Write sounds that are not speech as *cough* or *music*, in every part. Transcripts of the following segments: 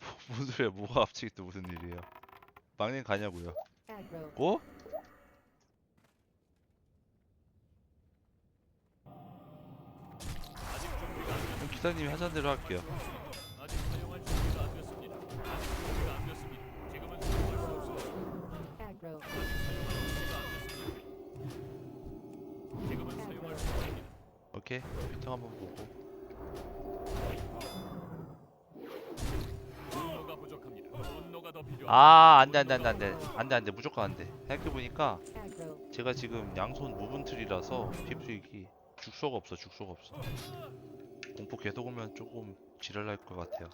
뭐, 무슨 소리야? 뭐가 갑자기 또 무슨 일이에요? 막내 가냐고요? 고? 그럼 기사님이 하자는 대로 할게요. 오케이. 피통 한번 보고. 아, 안 돼, 안 돼, 안 돼, 안 돼. 안 돼, 안 돼. 무조건 안 돼. 생각해보니까 제가 지금 양손 무분틀이라서 핍수익이 죽소가 없어, 죽소가 없어. 공포 계속 오면 조금 지랄날 것 같아요.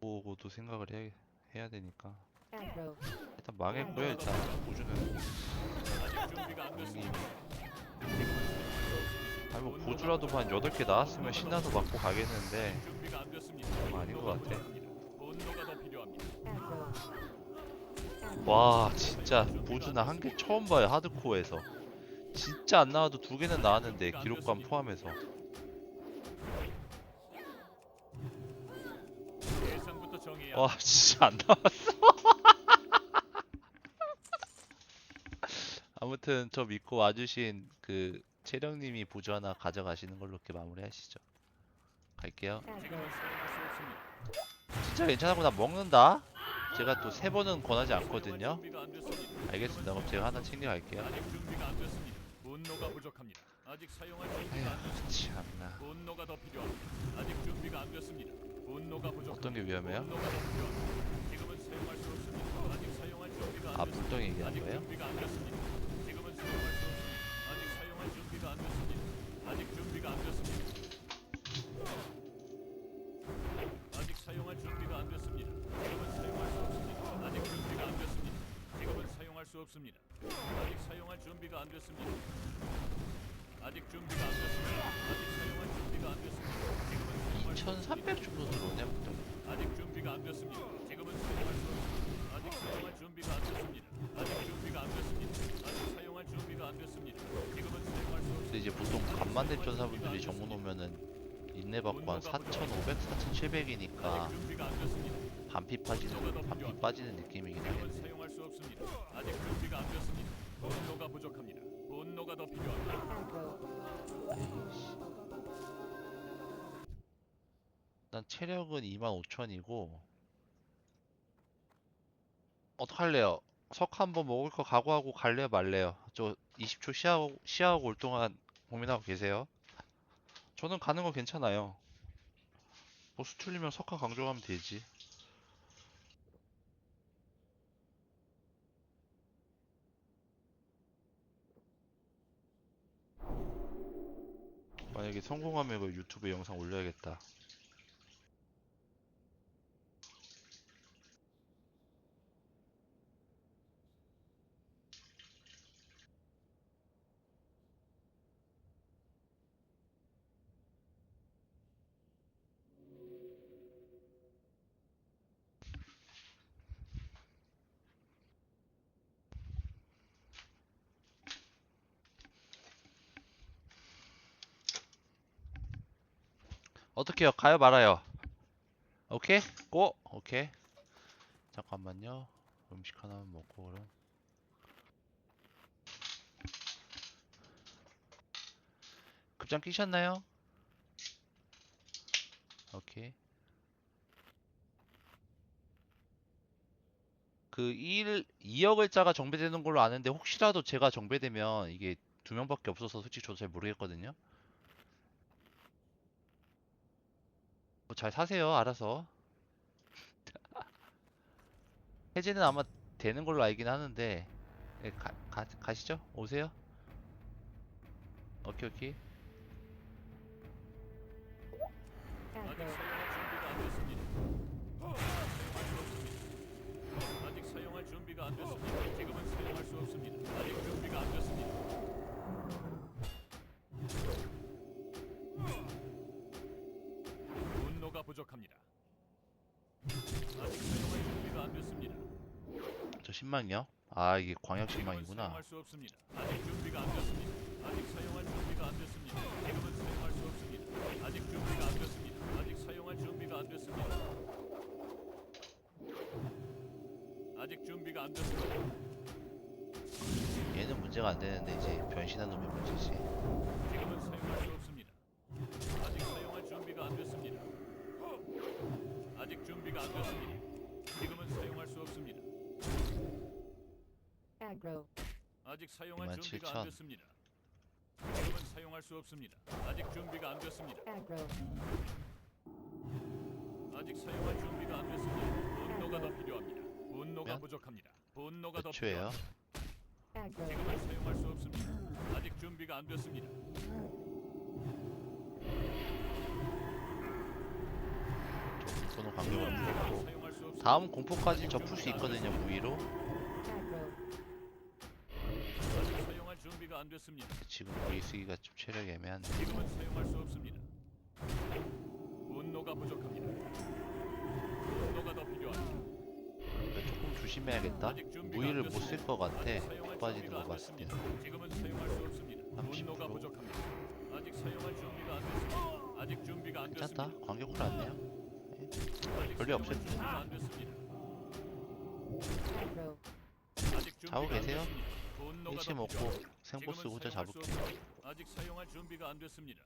보고도 생각을 해, 해야 되니까. 일단 망했고요, 일단. 보주는. 아니, 뭐, 보주라도 한 8개 나왔으면 신나서 맞고 가겠는데. 좀 아닌 것 같아. 와, 진짜. 보주나 한 개 처음 봐요, 하드코어에서. 진짜 안 나와도 두 개는 나왔는데, 기록관 포함해서. 와, 진짜 안 나왔어. *laughs* 아무튼 저 믿고 와주신 그 채령님이 보조 하나 가져가시는 걸로 이렇게 마무리하시죠. 갈게요. 없습니다. 진짜 괜찮다고 나 먹는다. 제가 또 세 번은 권하지 않거든요. 알겠습니다. 그럼 제가 하나 챙겨갈게요. 아직 준비가 안 됐습니다. 분노가 부족합니다. 아직 사용 없습니다. 아직 사용할 준비가 안 됐습니다. 아직 준비가 안 됐습니다. 아직 사용할 준비가 안 됐습니다. 지금은 사용할 수2300 정도 들어오냐, 보통. 아직 준비가 안 됐습니다. 지금은 사용할 수 없습니다. 아직 사용할 준비가 안 됐습니다. 아직 준비가 안 됐습니다. 아직 사용할 준비가 안 됐습니다. 지금은 사용할 수 없습니다. 이제 보통 간만대 전사분들이 정문 오면은 인내 받고 한 4,500, 4,700이니까 아직 준비가 안 됐습니다. 반피 빠지는, 반피 빠지는 느낌이긴 하겠네. 부족합니다. 분노가 더 필요합니다. 일단 체력은 25,000이고 어떡할래요? 석 한번 먹을 거 각오하고 갈래요 말래요? 저 20초 쉬하고, 쉬하고 올 동안 고민하고 계세요? 저는 가는 거 괜찮아요 보스 틀리면 석화 강조하면 되지 성공하면 이거 유튜브에 영상 올려야겠다 어떻게요? 가요 말아요? 오케이? 고! 오케이 잠깐만요 음식 하나만 먹고 그럼 급장 끼셨나요? 오케이 그 1, 2억 글자가 정배되는 걸로 아는데 혹시라도 제가 정배되면 이게 두 명밖에 없어서 솔직히 저도 잘 모르겠거든요 뭐 잘 사세요, 알아서. *laughs* 해제는 아마 되는 걸로 알긴 하는데, 예, 가, 가, 가시죠? 오세요? 오케이, 오케이. 아직 사용할 준비가 안 됐습니다. 지금은 10만이요? 아 이게 광역 신망이구나. 얘는 문제가 안 되는데 이제 변신한 놈이 문제지. 준비가 안 됐습니다. 지금은 사용할 수 없습니다. Aggro, 아직 사용할 27,000. 준비가 안 됐습니다. 지금은 사용할 수 없습니다. 아직 준비가 안 됐습니다. aggro, 아직 사용할 준비가 안 됐습니다. 분노가 더 필요합니다. 분노가 면? 부족합니다. 분노가 더? 필요합니다. aggro, 지금은 사용할 수 없습니다. 아직 준비가 안 됐습니다. 풀었고 사용할 수 없습니다. 다음 공포까지 접을 수 있거든요 무위로. aggro, 아직 사용할 됐습니다. 지금 무위 쓰기가 좀 체력이 애매한데. 지금은 사용할 수 없습니다. 분노가 부족합니다. 분노가 더 필요합니다. 그러니까 조금 조심해야겠다. 안 못. 쓸 것 같아. 빠지는 안 봤을 때. 지금은 사용할 수 없습니다. 30%. 분노가 부족합니다. 아직 사용할 준비가 안 됐습니다. 아직 준비가 안 괜찮다. 됐습니다. 관격을 안 내요. 아직 별일 없을 준비가 자고 안 계세요? 일치 더 먹고. 생보스 혼자 사용할 수. 없습니다. 아직 사용할 준비가 안 됐습니다.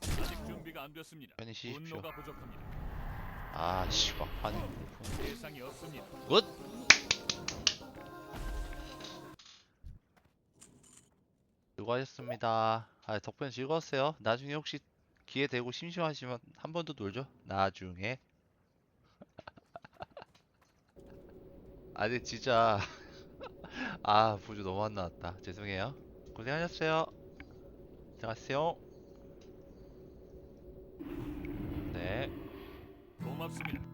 아직 준비가 안 됐습니다. 편히 쉬십시오. 분노가 부족합니다. 아, 씨, 막판에. 대상이 없습니다. 굿! 수고하셨습니다. 아, 덕분에 즐거웠어요. 나중에 혹시 기회 되고 심심하시면 한 번 더 놀죠. 나중에. *laughs* 아, 근데 진짜. *laughs* 아, 부주 너무 안 나왔다. 죄송해요. 고생하셨어요. 들어가세요. 네. 고맙습니다.